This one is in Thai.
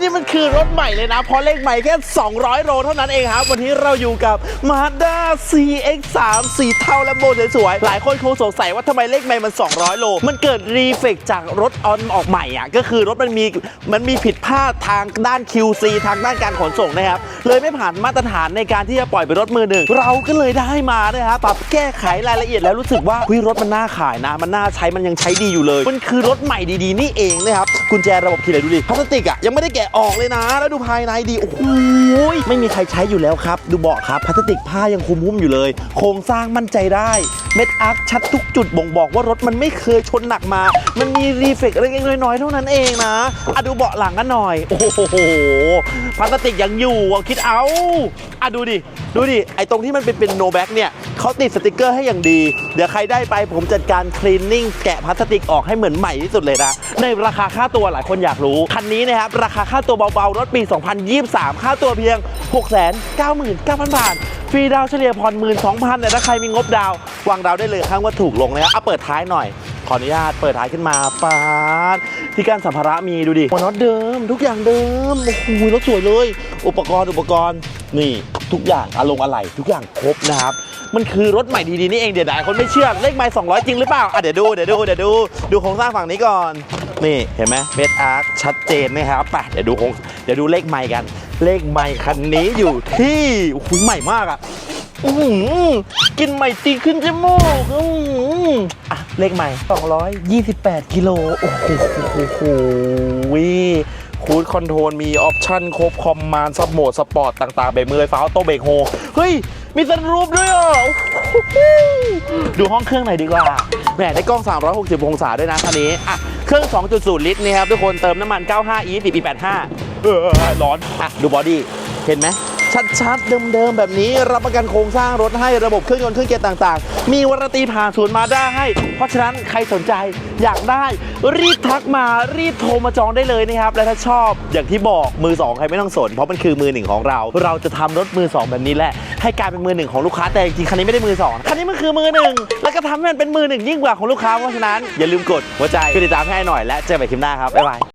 นี่มันคือรถใหม่เลยนะ เพราะเลขใหม่แค่ 200 โลเท่านั้นเองครับ วันนี้เราอยู่กับ Mazda CX-3 สีเทาและโบสวยๆ หลายคนคงสงสัยว่าทำไมเลขใหม่มัน 200 โล มันเกิดรีเฟกจากรถออนออกใหม่อะ ก็คือรถมันมีมันมีผิดพลาดทางด้าน QC ทางด้านการขนส่งนะครับ เลยไม่ผ่านมาตรฐานในการที่จะปล่อยเป็นรถมือหนึ่ง เราก็เลยได้มานะครับปรับแก้ไขรายละเอียดแล้วรู้สึกว่าเฮ้ยรถมันน่าขายนะ มันน่าใช้มันยังใช้ดีอยู่เลย มันคือรถใหม่ดีๆนี่เองนะครับกุญแจระบบคีย์เลยดูดิพลาสติกอะยังไม่ได้แกะออกเลยนะ แล้วดูภายในดี โอ้โหยไม่มีใครใช้อยู่แล้วครับ ดูเบาะครับพลาสติกผ้ายังคุมหุ้มอยู่เลย โครงสร้างมั่นใจได้ เม็ดอาร์คชัดทุกจุดบ่งบอกว่ารถมันไม่เคยชนหนักมา มันมีรีเฟกเล็กๆน้อยๆเท่านั้นเองนะอะดูเบาะหลังกันหน่อย โอ้โหพลาสติกยังอยู่อะคิดเอาอะดูดิ ดูดิ ไอตรงที่มันเป็นเป็นโนแบ็กเนี่ย เขาติดสติกเกอร์ให้อย่างดี เดี๋ยวใครได้ไปผมจัดการคลีนนิ่งแกะพลาสติกออกให้เหมือนใหม่ที่สุดเลยนะในราคาค่าตัวหลายคนอยากรู้ คันนี้นะครับ ราคาค่าตัวเบาๆ รถปี 2023 ค่าตัวเพียง 699,000 บาท ฟรีดาวเฉลี่ยผ่อน12,000แต่ถ้าใครมีงบดาววางดาวได้เลยข้างว่าถูกลงนะครับเอาเปิดท้ายหน่อย ขออนุญาตเปิดท้ายขึ้นมาปาดที่การสัมภาระมีดูดิหัวน็อตเดิม ทุกอย่างเดิมโอ้โหรถสวยเลย อุปกรณ์อุปกรณ์นี่ทุกอย่างอารมณ์อะไรทุกอย่างครบนะครับมันคือรถใหม่ดีๆนี่เองเดี๋ยวหลายคนไม่เชื่อเลขไมล์200 จริงหรือเปล่าอะเดี๋ยวดูเดี๋ยวดูเดี๋ยวดูดูโครงสร้างฝั่งนี้ก่อน นี่เห็นไหมเบสอาร์คชัดเจนนะครับไปเดี๋ยวดูโครงเดี๋ยวดูเลขไมล์กัน เลขไมล์คันนี้อยู่ที่โอ้โหใหม่มากอะ อื้อหือกินใหม่ตีขึ้นจมูกอื้อหืออะเลขใหม่ 228 กิโล โอ้โหคูดคอนโทรลมีออปชั่นครบคอมมานด์ซับโหมด สปอร์ตต่างๆเบรกมือไฟฟ้าโต้เบรกโฮ เฮ้ย มีสันรูปด้วยอะดูห้องเครื่องหน่อยดีกว่าแหมได้กล้อง 360 องศาด้วยนะคันนี้อะเครื่อง 2.0 ลิตรนี่ครับ ทุกคนเติมน้ำมัน 95 e 10 e 85เออร้อนอะดูบอดี้เห็นไหม ชัดๆ เดิมๆ แบบนี้ รับประกันโครงสร้างรถให้ระบบเครื่องยนต์เครื่องเกียร์ต่างๆ มีวารตีผ่านศูนย์มาด้าให้ เพราะฉะนั้นใครสนใจอยากได้ รีบทักมารีบโทรมาจองได้เลยนะครับ และถ้าชอบอย่างที่บอกมือ 2 ใครไม่ต้องสน เพราะมันคือมือหนึ่งของเรา เราจะทำรถมือ 2 แบบนี้แหละ ให้กลายเป็นมือหนึ่งของลูกค้าแต่จริงๆคันนี้ไม่ได้มือสองคันนี้มันคือมือหนึ่งแล้วก็ทำให้มันเป็นมือหนึ่งยิ่งกว่าของลูกค้าเพราะฉะนั้นอย่าลืมกดหัวใจกดติดตามให้หน่อยและเจอกันใหม่คลิปหน้าครับบ๊ายบาย